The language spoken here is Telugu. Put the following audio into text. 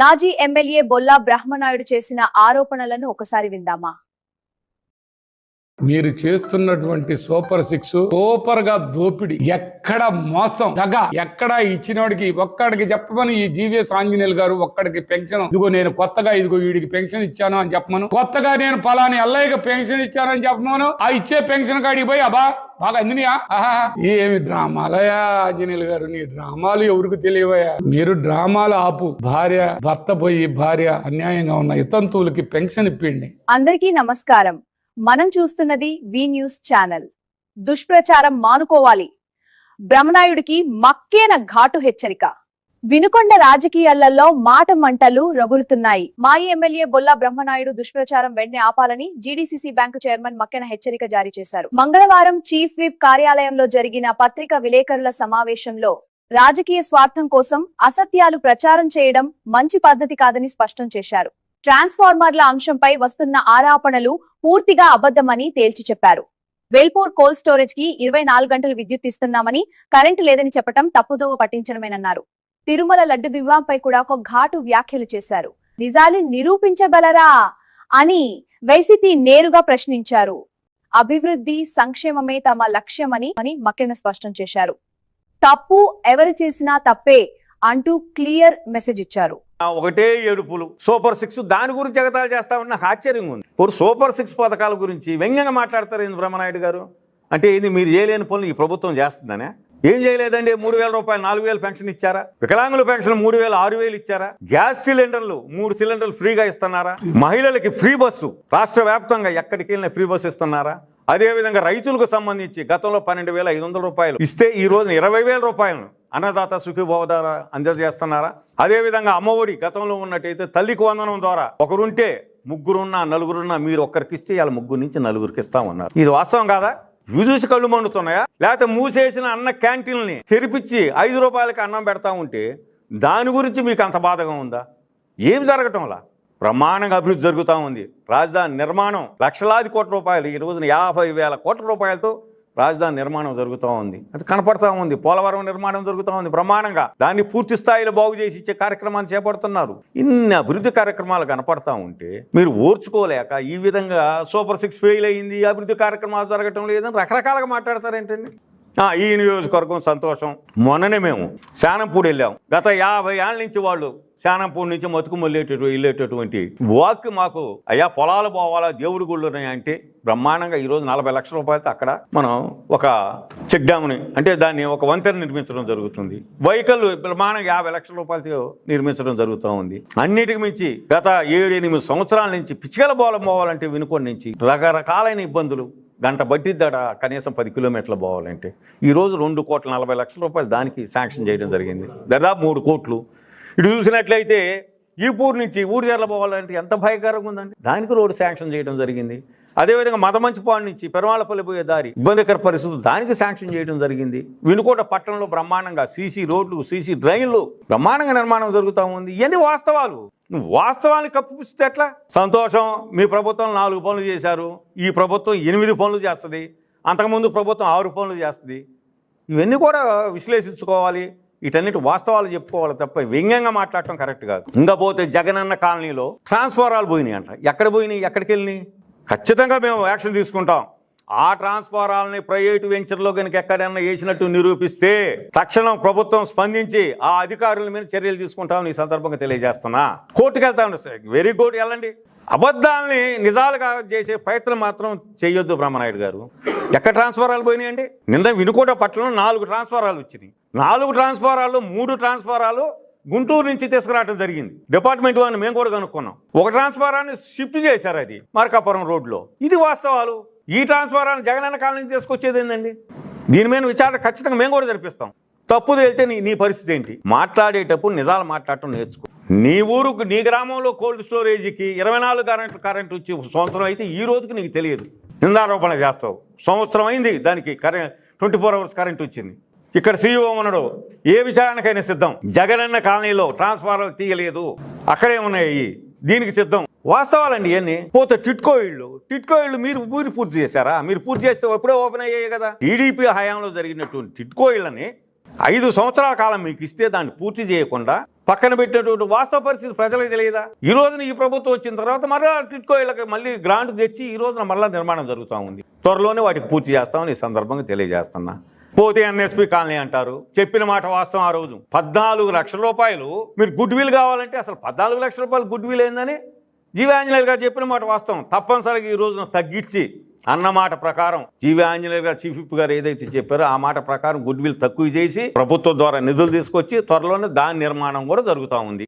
నాజీ ఎమ్మెల్యే బొల్లా బ్రహ్మనాయుడు చేసిన ఆరోపణలను ఒకసారి విందామా? మీరు చేస్తున్నటువంటి సూపర్ సిక్స్ సూపర్గా దోపిడి. ఎక్కడ మోసం? దగ. ఎక్కడ ఇచ్చినోడికి ఒక్కడికి చెప్పమని ఈ జీవీఎస్ ఆంజనేయులు గారు ఒక్కడికి పెన్షన్. ఇదిగో నేను కొత్తగా ఇదిగో వీడికి పెన్షన్ ఇచ్చాను అని చెప్పమను. కొత్తగా నేను పలాని అల్లయ్యకి పెన్షన్ ఇచ్చానని చెప్పమను. ఆ ఇచ్చే పెన్షన్ కాడికి పోయి అబ్బా బాగా అందినయా? ఏమి డ్రామాలయా ఆంజనేయులు గారు నీ డ్రామాలు ఎవరికి తెలియవయా మీరు డ్రామాలు ఆపు. భార్య భర్త పోయి భార్య అన్యాయంగా ఉన్న ఇతంతువులకి పెన్షన్ ఇప్పిండి. అందరికీ నమస్కారం. మనం చూస్తున్నది వి న్యూస్ ఛానల్. దుష్ప్రచారం మానుకోవాలి. బ్రహ్మనాయుడికి మక్కేన ఘాటు హెచ్చరిక. వినుకొండ రాజకీయాలలో మాట మంటలు రగులుతున్నాయి. మాజీ ఎమ్మెల్యే బొల్లా బ్రహ్మనాయుడు దుష్ప్రచారం వెంటనే ఆపాలని జీడీసీసీ బ్యాంకు చైర్మన్ మక్కెన హెచ్చరిక జారీ చేశారు. మంగళవారం చీఫ్ విప్ కార్యాలయంలో జరిగిన పత్రికా విలేకరుల సమావేశంలో రాజకీయ స్వార్థం కోసం అసత్యాలు ప్రచారం చేయడం మంచి పద్ధతి కాదని స్పష్టం చేశారు. ట్రాన్స్ఫార్మర్ల అంశంపై వస్తున్న ఆరాపణలు పూర్తిగా అబద్ధమని తేల్చి చెప్పారు. వేల్పూర్ కోల్డ్ స్టోరేజ్కి ఇరవై నాలుగు గంటలు విద్యుత్ ఇస్తున్నామని కరెంటు లేదని చెప్పడం తప్పుదోవ పట్టించడమేనన్నారు. తిరుమల లడ్డు వివాహంపై కూడా ఒక ఘాటు వ్యాఖ్యలు చేశారు. నిజాలు నిరూపించగలరా అని వైసీపీ నేరుగా ప్రశ్నించారు. అభివృద్ధి సంక్షేమమే తమ లక్ష్యమని అని మక్కిన స్పష్టం చేశారు. తప్పు ఎవరు చేసినా తప్పే అంటూ క్లియర్ మెసేజ్ ఇచ్చారు. ఒకటే ఏడుపులు. సూపర్ సిక్స్ దాని గురించి ఎగతాళి చేస్తా నాకు ఆశ్చర్యంగా ఉంది. ఇప్పుడు సూపర్ సిక్స్ పథకాల గురించి వ్యంగ్యంగా మాట్లాడతారు ఏంది బ్రహ్మనాయుడు గారు? అంటే ఇది మీరు చేయలేని పనులు ఈ ప్రభుత్వం చేస్తుందనే? ఏం చేయలేదండి? మూడు వేల రూపాయలు నాలుగు వేలు పెన్షన్ ఇచ్చారా? వికలాంగుల పెన్షన్ మూడు వేలు ఆరు వేలు ఇచ్చారా? గ్యాస్ సిలిండర్లు మూడు సిలిండర్లు ఫ్రీగా ఇస్తున్నారా? మహిళలకి ఫ్రీ బస్సు రాష్ట్ర వ్యాప్తంగా ఎక్కడికి వెళ్ళిన ఫ్రీ బస్సు ఇస్తున్నారా? అదేవిధంగా రైతులకు సంబంధించి గతంలో పన్నెండు వేల ఐదు వందల రూపాయలు ఇస్తే ఈ రోజున ఇరవై వేల రూపాయలను అన్నదాత సుఖీభవ ద్వారా అందజేస్తున్నారా? అదేవిధంగా అమ్మఒడి గతంలో ఉన్నట్టయితే తల్లికి వందనం ద్వారా ఒకరుంటే ముగ్గురున్నా నలుగురున్నా మీరు ఒక్కరికి ఇస్తే వాళ్ళ ముగ్గురు నుంచి నలుగురికి ఇస్తామన్నారు. ఇది వాస్తవం కాదా? ఇవి చూసి కళ్ళు మండుతున్నాయా? లేకపోతే మూసేసిన అన్న క్యాంటీన్ని తెరిపించి ఐదు రూపాయలకి అన్నం పెడతా ఉంటే దాని గురించి మీకు అంత బాధగా ఉందా? ఏమి జరగటంలా బ్రహ్మాండంగా అభివృద్ధి జరుగుతూ ఉంది. రాజధాని నిర్మాణం లక్షలాది కోట్ల రూపాయలు ఈ రోజున యాభై వేల కోట్ల రూపాయలతో రాజధాని నిర్మాణం జరుగుతూ ఉంది. అది కనపడతా ఉంది. పోలవరం నిర్మాణం జరుగుతూ ఉంది బ్రహ్మాండంగా. దాన్ని పూర్తి స్థాయిలో బాగు చేసి ఇచ్చే కార్యక్రమాన్ని చేపడుతున్నారు. ఇన్ని అభివృద్ధి కార్యక్రమాలు కనపడతా ఉంటే మీరు ఓర్చుకోలేక ఈ విధంగా సూపర్ సిక్స్ ఫెయిల్ అయింది అభివృద్ధి కార్యక్రమాలు జరగటం లేదని రకరకాలుగా మాట్లాడతారేంటండి? ఈ నియోజకవర్గం సంతోషం. మొన్ననే మేము శానంపూడి వెళ్ళాం. గత యాభై ఏళ్ళ నుంచి వాళ్ళు శానంపూర్ నుంచి మతుకు మళ్ళేటటువంటి వెళ్ళేటటువంటి వాక్ మాకు అయ్యా పొలాలు పోవాలా? దేవుడి గుళ్ళు ఉన్నాయంటే బ్రహ్మాండంగా ఈరోజు నలభై లక్షల రూపాయలతో అక్కడ మనం ఒక చెక్ డ్యామ్ని అంటే దాన్ని ఒక వంతెన నిర్మించడం జరుగుతుంది. వెహికల్ బ్రహ్మాండంగా యాభై లక్షల రూపాయలతో నిర్మించడం జరుగుతూ ఉంది. అన్నిటికి మించి గత ఏడు ఎనిమిది సంవత్సరాల నుంచి పిచ్చికల బోలం పోవాలంటే వినుకొని నుంచి రకరకాలైన ఇబ్బందులు గంట బట్టిద్దట కనీసం పది కిలోమీటర్లు పోవాలంటే. ఈరోజు రెండు కోట్ల నలభై లక్షల రూపాయలు దానికి శాంక్షన్ చేయడం జరిగింది. దాదాపు మూడు కోట్లు. ఇటు చూసినట్లయితే ఈ ఊరు నుంచి ఊరిజర్ల పోవాలంటే ఎంత భయంకరంగా ఉందండి? దానికి రోడ్డు శాంక్షన్ చేయడం జరిగింది. అదేవిధంగా మదమంచిపాడు నుంచి పెరవాళ్ళపల్లి పోయే దారి ఇబ్బందికర పరిస్థితులు దానికి శాంక్షన్ చేయడం జరిగింది. వినుకోట పట్టణంలో బ్రహ్మాండంగా సీసీ రోడ్లు సీసీ డ్రైన్లు బ్రహ్మాండంగా నిర్మాణం జరుగుతూ ఉంది. ఇవన్నీ వాస్తవాలు. నువ్వు వాస్తవాన్ని కప్పిస్తే ఎట్లా? సంతోషం. మీ ప్రభుత్వం నాలుగు పనులు చేశారు. ఈ ప్రభుత్వం ఎనిమిది పనులు చేస్తుంది. అంతకుముందు ప్రభుత్వం ఆరు పనులు చేస్తుంది. ఇవన్నీ కూడా విశ్లేషించుకోవాలి. వీటన్నిటి వాస్తవాలు చెప్పుకోవాలి తప్ప వ్యంగ్యంగా మాట్లాడటం కరెక్ట్ కాదు. ఇంకా పోతే జగనన్న కాలనీలో ట్రాన్స్ఫారాలు పోయినాయి అంట ఎక్కడ పోయినాయి? ఎక్కడికి వెళ్ళినాయి? ఖచ్చితంగా మేము యాక్షన్ తీసుకుంటాం. ఆ ట్రాన్స్ఫారాలని ప్రైవేటు వెంచర్లో కనుక ఎక్కడైనా వేసినట్టు నిరూపిస్తే తక్షణం ప్రభుత్వం స్పందించి ఆ అధికారుల మీద చర్యలు తీసుకుంటామని ఈ సందర్భంగా తెలియజేస్తున్నా. కోర్టుకు వెళ్తాం వెరీ గుడ్. వెళ్ళండి. అబద్ధాలని నిజాలుగా చేసే ప్రయత్నం మాత్రం చేయొద్దు బ్రహ్మనాయుడు గారు. ఎక్కడ ట్రాన్స్ఫారాలు పోయినాయండి? నిన్న వినుకోట పట్ల నాలుగు ట్రాన్స్ఫారాలు వచ్చినాయి. నాలుగు ట్రాన్స్ఫారాలు మూడు ట్రాన్స్ఫారాలు గుంటూరు నుంచి తీసుకురావడం జరిగింది. డిపార్ట్మెంట్ వాళ్ళని మేము కూడా కనుక్కున్నాం. ఒక ట్రాన్స్ఫారాన్ని షిఫ్ట్ చేశారు అది మార్కాపురం రోడ్లో. ఇది వాస్తవాలు. ఈ ట్రాన్స్ఫారాన్ని జగనన్న కాలనీ తీసుకొచ్చేది ఏంటండి దీని మీద విచారణ ఖచ్చితంగా మేము కూడా జరిపిస్తాం. తప్పు తేలితే నీ నీ పరిస్థితి ఏంటి? మాట్లాడేటప్పుడు నిజాలు మాట్లాడటం నేర్చుకో. నీ ఊరుకు నీ గ్రామంలో కోల్డ్ స్టోరేజీకి ఇరవై నాలుగు కరెంట్ కరెంట్ వచ్చి ఒక సంవత్సరం అయితే ఈ రోజుకి నీకు తెలియదు. నిందారోపణ చేస్తావు. సంవత్సరం అయింది దానికి current twenty four hours current వచ్చింది. ఇక్కడ సీఈఓ ఉన్నాడు. ఏ విచారణకైనా సిద్ధం. జగనన్న కాలనీలో ట్రాన్స్ఫార్మర్ తీయలేదు. అక్కడే ఉన్నాయి. దీనికి సిద్ధం. వాస్తవాలండి ఇవన్నీ పోతే టిట్కో ఇళ్ళు. టిట్కో ఇళ్ళు మీరు మీరు పూర్తి చేశారా? మీరు పూర్తి చేస్తే ఎప్పుడే ఓపెన్ అయ్యాయి కదా. టీడీపీ హయాంలో జరిగినటువంటి టిట్కో ఇళ్ళని ఐదు సంవత్సరాల కాలం మీకు ఇస్తే దాన్ని పూర్తి చేయకుండా పక్కన పెట్టినటువంటి వాస్తవ పరిస్థితి ప్రజలకు తెలియదా? ఈ రోజున ఈ ప్రభుత్వం వచ్చిన తర్వాత మరలా టిట్కో ఇళ్ళకి మళ్ళీ గ్రాంట్ తెచ్చి ఈ రోజున మళ్ళీ నిర్మాణం జరుగుతూ ఉంది. త్వరలోనే వాటికి పూర్తి చేస్తామని ఈ సందర్భంగా తెలియజేస్తున్నా. పోతే ఎన్ఎస్పి కాలనీ అంటారు. చెప్పిన మాట వాస్తవం ఆ రోజు. పద్నాలుగు లక్షల రూపాయలు మీరు గుడ్ విల్ కావాలంటే అసలు పద్నాలుగు లక్షల రూపాయలు గుడ్ విల్ ఏందని? జీవాంజనేయులు గారు చెప్పిన మాట వాస్తవం. తప్పనిసరిగా ఈ రోజున తగ్గించి అన్నమాట ప్రకారం జీవాంజనేయులు గారు చీఫ్ విప్ గారు ఏదైతే చెప్పారో ఆ మాట ప్రకారం గుడ్ విల్ తక్కువ చేసి ప్రభుత్వం ద్వారా నిధులు తీసుకొచ్చి త్వరలోనే దాని నిర్మాణం కూడా జరుగుతూ ఉంది.